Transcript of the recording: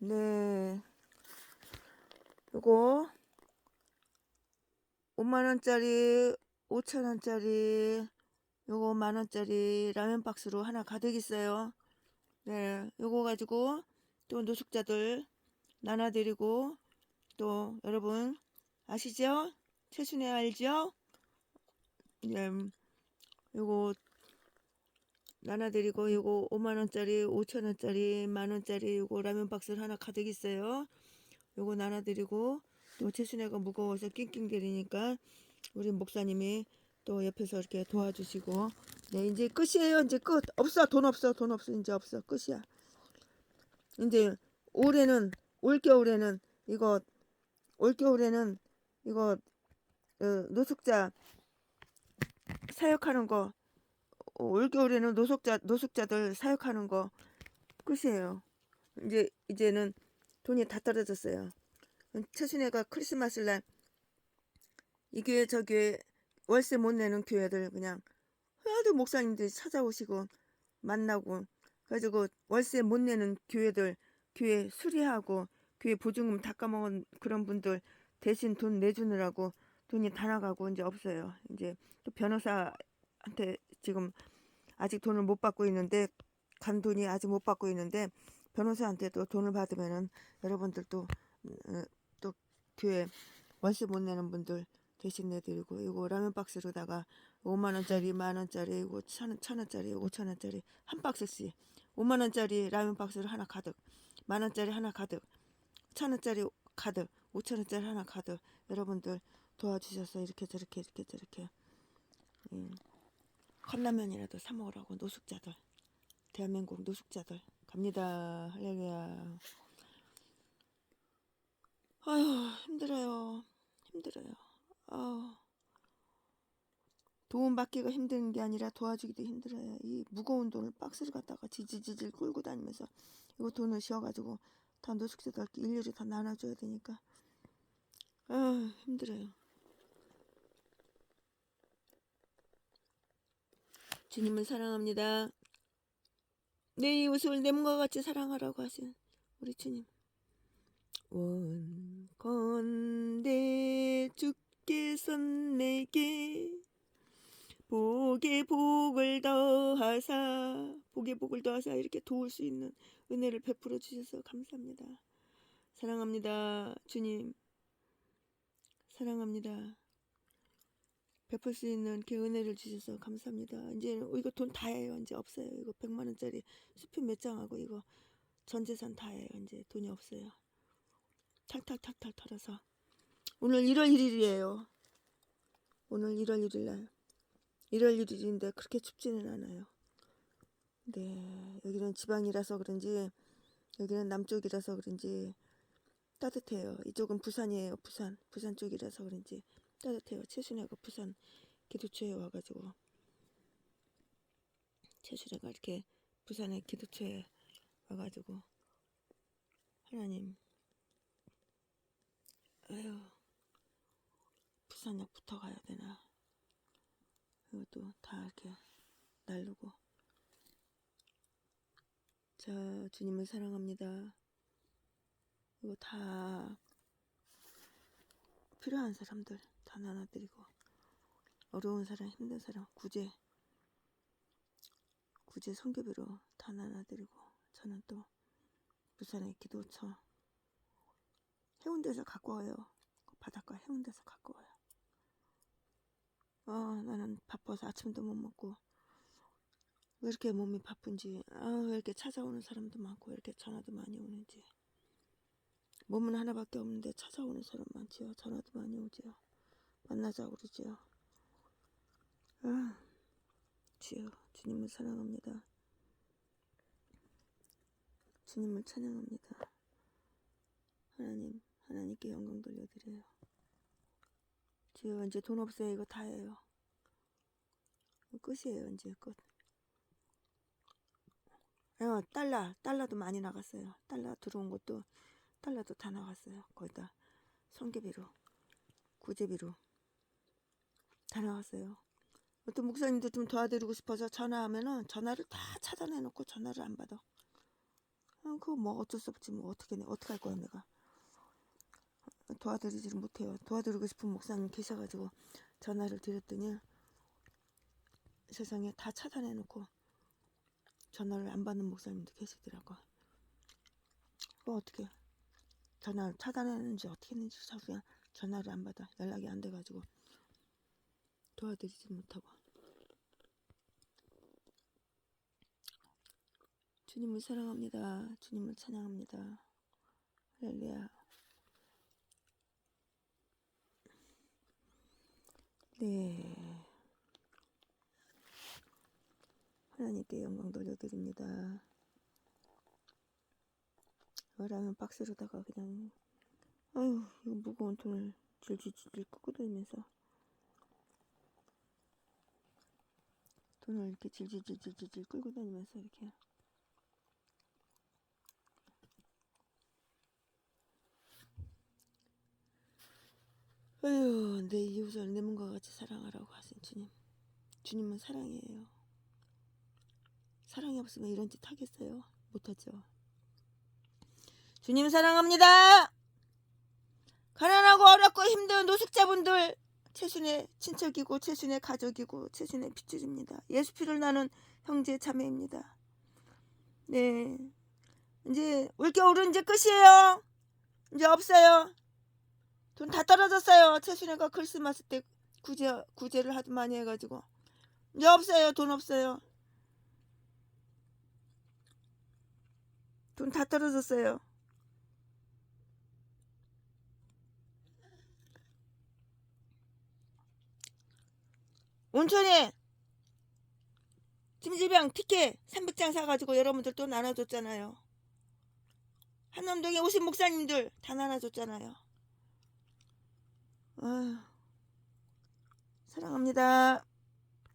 네. 요거 5만원짜리, 5천원짜리, 요거 만원짜리 라면 박스로 하나 가득 있어요. 네. 요거 가지고 또 노숙자들 나눠드리고 또 여러분 아시죠? 최순애 알죠? 네. 요거 나눠드리고 요거 5만원짜리 5천원짜리 만원짜리 요거 라면 박스를 하나 가득 있어요. 요거 나눠드리고 또 최순애가 무거워서 낑낑대리니까 우리 목사님이 또 옆에서 이렇게 도와주시고. 네 이제 끝이에요. 이제 끝. 없어. 돈 없어. 돈 없어. 이제 없어. 끝이야. 이제 올해는 올겨울에는 이거 올겨울에는 이거 어, 노숙자 사역하는 거 어, 올겨울에는 노숙자 노숙자들 사역하는 거 끝이에요. 이제 이제는 돈이 다 떨어졌어요. 최순애가 크리스마스 날이 교회 저 교회 월세 못 내는 교회들 그냥 하도 목사님들이 찾아오시고 만나고 가지고 월세 못 내는 교회들 교회 수리하고 교회 보증금 닦아먹은 그런 분들 대신 돈 내주느라고 돈이 다 나가고 이제 없어요. 이제 또 변호사한테 지금 아직 돈을 못 받고 있는데 간 돈이 아직 못 받고 있는데 변호사한테도 돈을 받으면은 여러분들도 어, 또 교회 월세 못 내는 분들 대신 내드리고 이거 라면 박스로다가 5만 원짜리, 만 원짜리, 이거 천, 천 원짜리, 5천 원짜리 한 박스씩 5만 원짜리 라면 박스를 하나 가득, 만 원짜리 하나 가득, 천 원짜리 가득, 5천 원짜리 하나 가득 여러분들 도와주셔서 이렇게 저렇게 이렇게 저렇게 예. 컵라면이라도 사 먹으라고 노숙자들. 대한민국 노숙자들. 갑니다. 할렐루야. 아휴 힘들어요. 힘들어요. 아 도움 받기가 힘든 게 아니라 도와주기도 힘들어요. 이 무거운 돈을 박스를 갖다가 지지지질 끌고 다니면서 이거 돈을 씌워가지고 다 노숙자들 일일이 다 나눠줘야 되니까. 아 힘들어요 주님을 사랑합니다. 내 이웃을 내 몸과 같이 사랑하라고 하신 우리 주님. 원건대 주께서 내게 복에 복을 더하사 복에 복을 더하사 이렇게 도울 수 있는 은혜를 베풀어 주셔서 감사합니다. 사랑합니다. 주님. 사랑합니다. 베풀 수 있는 이렇게 은혜를 주셔서 감사합니다. 이제 이거 돈 다예요. 이제 없어요. 이거 100만 원짜리 수표 몇 장하고 이거 전 재산 다예요. 이제 돈이 없어요. 탈탈탈탈 털어서 오늘 1월 1일이에요. 오늘 1월 1일 날 1월 1일인데 그렇게 춥지는 않아요. 네, 여기는 지방이라서 그런지 여기는 남쪽이라서 그런지 따뜻해요. 이쪽은 부산이에요. 부산. 부산 쪽이라서 그런지 따뜻해요. 최순애가 부산 기도처에 와가지고 최순애가 이렇게 부산의 기도처에 와가지고 하나님 아유 부산역 붙어 가야 되나. 이것도 다 이렇게 날르고. 자 주님을 사랑합니다. 이거 다 필요한 사람들 다 나눠드리고 어려운 사람 힘든 사람 구제 구제 성교비로 다 나눠드리고 저는 또 부산의 기도처 해운대에서 갖고 와요. 바닷가 해운대에서 와요. 아 나는 바빠서 아침도 못 먹고 왜 이렇게 몸이 바쁜지 아 왜 이렇게 찾아오는 사람도 많고 왜 이렇게 전화도 많이 오는지 몸은 하나밖에 없는데 찾아오는 사람 많지요. 전화도 많이 오지요. 만나자고 그러지요. 아, 주여, 주님을 사랑합니다. 주님을 찬양합니다. 하나님, 하나님께 영광 돌려드려요. 주여, 이제 돈 없어요. 이거 다예요. 끝이에요, 이제 끝. 어, 달러, 달러도 많이 나갔어요. 달러 들어온 것도 달러도 다 나갔어요. 거의 다 성계비로, 구제비로 다 나갔어요. 어떤 목사님도 좀 도와드리고 싶어서 전화하면은 전화를 다 차단해놓고 전화를 안 받아. 아, 아, 그거 뭐 어쩔 수 없지 뭐 어떻게 내 어떻게 할 거야 내가 도와드리지를 못해요 도와드리고 싶은 목사님 계셔가지고 전화를 드렸더니 세상에 다 차단해놓고 전화를 안 받는 목사님도 계시더라고 그거 어떻게 전화를 차단했는지 어떻게 했는지 자기가 전화를 안 받아 연락이 안 돼가지고 도와드리지 못하고 주님을 사랑합니다. 주님을 찬양합니다. 할렐루야. 네. 하나님께 영광 돌려드립니다. 뭐라면 박스로다가 그냥 아유 이거 무거운 돈을 질질질 끄고 다니면서 돈을 이렇게 질질질질질 끌고 다니면서 이렇게 아유, 내 이웃을 내 몸과 같이 사랑하라고 하신 주님. 주님은 사랑이에요. 사랑이 없으면 이런 짓 하겠어요? 못하죠. 주님 사랑합니다. 가난하고 어렵고 힘든 노숙자분들 최순의 친척이고 최순의 가족이고 최순의 핏줄입니다. 예수 피를 나는 형제 자매입니다. 네, 이제 올겨울은 이제 끝이에요. 이제 없어요. 돈 다 떨어졌어요. 최순애가 크리스마스 때 구제 구제를 하도 많이 해가지고 이제 없어요. 돈 없어요. 돈 다 떨어졌어요. 온천에 찜질방 티켓 300장 사가지고 여러분들 또 나눠줬잖아요. 한남동에 오신 목사님들 다 나눠줬잖아요. 아휴, 사랑합니다.